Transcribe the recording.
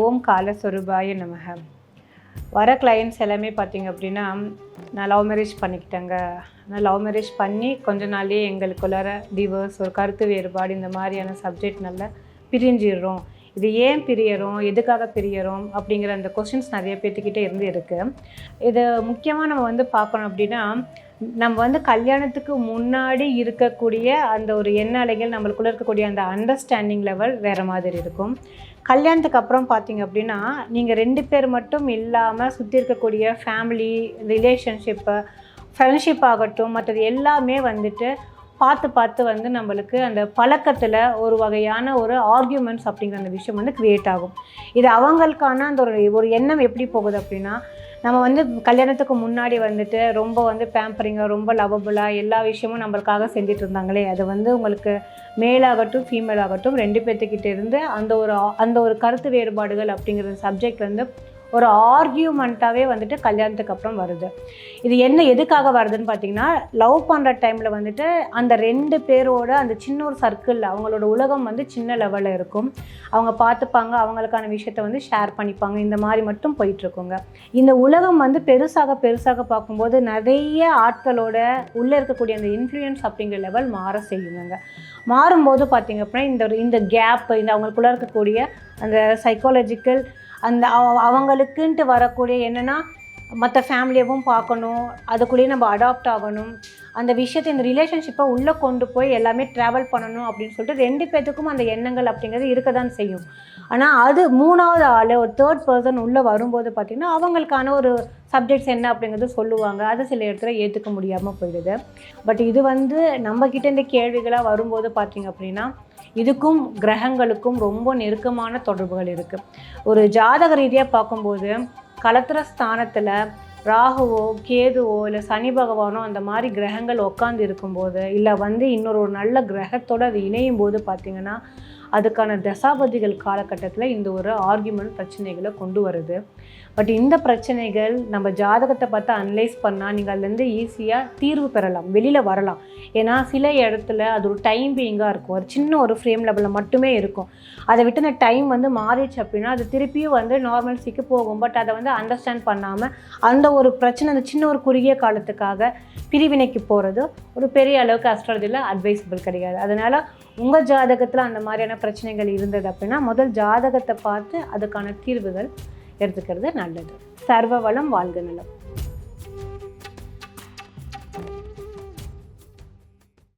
ஓம் காலஸ்வரூபாய நமக. வர கிளைண்ட்ஸ் எல்லாமே பார்த்தீங்க அப்படின்னா நான் லவ் மேரேஜ் பண்ணிக்கிட்டேங்க. நான் லவ் மேரேஜ் பண்ணி கொஞ்ச நாள்லயே எங்களுக்குள்ளார டிவோர்ஸ் ஒரு கருத்து வேறுபாடு இந்த மாதிரியான சப்ஜெக்ட் நல்லா பிரிஞ்சிடுறோம். இது ஏன் பிரியறோம்? எதுக்காக பிரியறோம்? அப்படிங்கிற அந்த கொஷின்ஸ் நிறைய பேர்த்துக்கிட்டே இருந்து இருக்குது இது முக்கியமாக நம்ம வந்து பார்க்கணும் அப்படின்னா நம்ம வந்து கல்யாணத்துக்கு முன்னாடி இருக்கக்கூடிய அந்த ஒரு எண்ண அலைகள் நம்மளுக்குள்ள இருக்கக்கூடிய அந்த அண்டர்ஸ்டாண்டிங் லெவல் வேறு மாதிரி இருக்கும். கல்யாணத்துக்கு அப்புறம் பார்த்தீங்க அப்படின்னா நீங்கள் ரெண்டு பேர் மட்டும் இல்லாமல் சுற்றி இருக்கக்கூடிய ஃபேமிலி ரிலேஷன்ஷிப்பு ஃப்ரெண்ட்ஷிப் ஆகட்டும் மற்றது எல்லாமே வந்துட்டு பார்த்து பார்த்து வந்து நம்மளுக்கு அந்த பழக்கத்தில் ஒரு வகையான ஒரு ஆர்கியூமெண்ட்ஸ் அப்படிங்கிற அந்த விஷயம் வந்து க்ரியேட் ஆகும். இது அவங்களுக்கான அந்த ஒரு ஒரு எண்ணம் எப்படி போகுது அப்படின்னா நம்ம வந்து கல்யாணத்துக்கு முன்னாடி வந்துட்டு ரொம்ப வந்து பேம்பரிங்காக ரொம்ப லவபுளாக எல்லா விஷயமும் நம்மளுக்காக செஞ்சுட்டு இருந்தாங்களே அது வந்து உங்களுக்கு மேலாகட்டும் ஃபீமேல் ஆகட்டும் ரெண்டு பேர்த்துக்கிட்ட இருந்து அந்த ஒரு அந்த ஒரு கருத்து வேறுபாடுகள் அப்படிங்கிற சப்ஜெக்ட் வந்து ஒரு ஆர்கியூமெண்ட்டாகவே வந்துட்டு கல்யாணத்துக்கு அப்புறம் வருது. இது என்ன எதுக்காக வருதுன்னு பார்த்தீங்கன்னா லவ் பண்ணுற டைமில் வந்துட்டு அந்த ரெண்டு பேரோட அந்த சின்ன ஒரு சர்க்கிளில் அவங்களோட உலகம் வந்து சின்ன லெவலில் இருக்கும். அவங்க பார்த்துப்பாங்க அவங்களுக்கான விஷயத்த வந்து ஷேர் பண்ணிப்பாங்க. இந்த மாதிரி மட்டும் போயிட்டுருக்குங்க. இந்த உலகம் வந்து பெருசாக பெருசாக பார்க்கும்போது நிறைய ஆட்களோட உள்ளே இருக்கக்கூடிய அந்த இன்ஃப்ளூயன்ஸ் அப்படிங்கிற லெவல் மாற செய்யுங்க மாறும்போது பார்த்தீங்க அப்படின்னா இந்த ஒரு இந்த கேப் இந்த அவங்களுக்குள்ளே இருக்கக்கூடிய அந்த சைக்காலஜிக்கல் அந்த அவ- அவங்களுக்குன்ட்டு வரக்கூடிய என்னென்னா மற்ற ஃபேமிலியவும் பார்க்கணும். அதுக்குள்ளேயே நம்ம அடாப்ட் ஆகணும். அந்த விஷயத்தை இந்த ரிலேஷன்ஷிப்பை உள்ளே கொண்டு போய் எல்லாமே ட்ராவல் பண்ணணும் அப்படின்னு சொல்லிட்டு ரெண்டு பேர்த்துக்கும் அந்த எண்ணங்கள் அப்படிங்கிறது இருக்க தான் செய்யும். ஆனால் அது மூணாவது ஆள் ஒரு தேர்ட் பர்சன் உள்ளே வரும்போது பார்த்திங்கன்னா அவங்களுக்கான ஒரு சப்ஜெக்ட்ஸ் என்ன அப்படிங்கிறது சொல்லுவாங்க. அது சில இடத்துல ஏற்றுக்க முடியாமல் போயிடுது. பட் இது வந்து நம்மக்கிட்ட இந்த கேள்விகளாக வரும்போது பார்த்திங்க அப்படின்னா இதுக்கும் கிரகங்களுக்கும் ரொம்ப நெருக்கமான தொடர்புகள் இருக்குது ஒரு ஜாதக ரீதியாக பார்க்கும்போது கலத்திர ஸ்தானத்தில் ராகுவோ கேதுவோ இல்லை சனி பகவானோ அந்த மாதிரி கிரகங்கள் உட்காந்து இருக்கும்போது இல்லை வந்து இன்னொரு ஒரு நல்ல கிரகத்தோடு அது இணையும் போது பார்த்திங்கன்னா அதுக்கான தசாபதிகள் காலகட்டத்தில் இந்த ஒரு ஆர்கியூமெண்ட் பிரச்சனைகளை கொண்டு வருது. பட் இந்த பிரச்சனைகள் நம்ம ஜாதகத்தை பார்த்து அனலைஸ் பண்ணால் நீங்கள் அதுலேருந்து ஈஸியாக தீர்வு பெறலாம் வெளியில் வரலாம். ஏன்னா சில இடத்துல அது ஒரு டைம் பீயிங்காக இருக்கும். ஒரு சின்ன ஒரு ஃப்ரேம் லெவலில் மட்டுமே இருக்கும். அதை விட்டு அந்த டைம் வந்து மாறிடுச்சு அப்படின்னா அது திருப்பியும் வந்து நார்மல்சிக்கு போகும். பட் அதை வந்து அண்டர்ஸ்டாண்ட் பண்ணாமல் அந்த ஒரு பிரச்சனை அந்த சின்ன ஒரு குறுகிய காலத்துக்காக பிரிவினைக்கு போகிறது ஒரு பெரிய அளவுக்கு அஸ்ட்ராலஜியில் அட்வைசபிள் கிடையாது. அதனால் உங்கள் ஜாதகத்தில் அந்த மாதிரியான பிரச்சனைகள் இருந்தது அப்படின்னா முதல் ஜாதகத்தை பார்த்து அதுக்கான தீர்வுகள் எடுத்துக்கிறது நல்லது. சர்வ வளம் வாழ்க நலம்.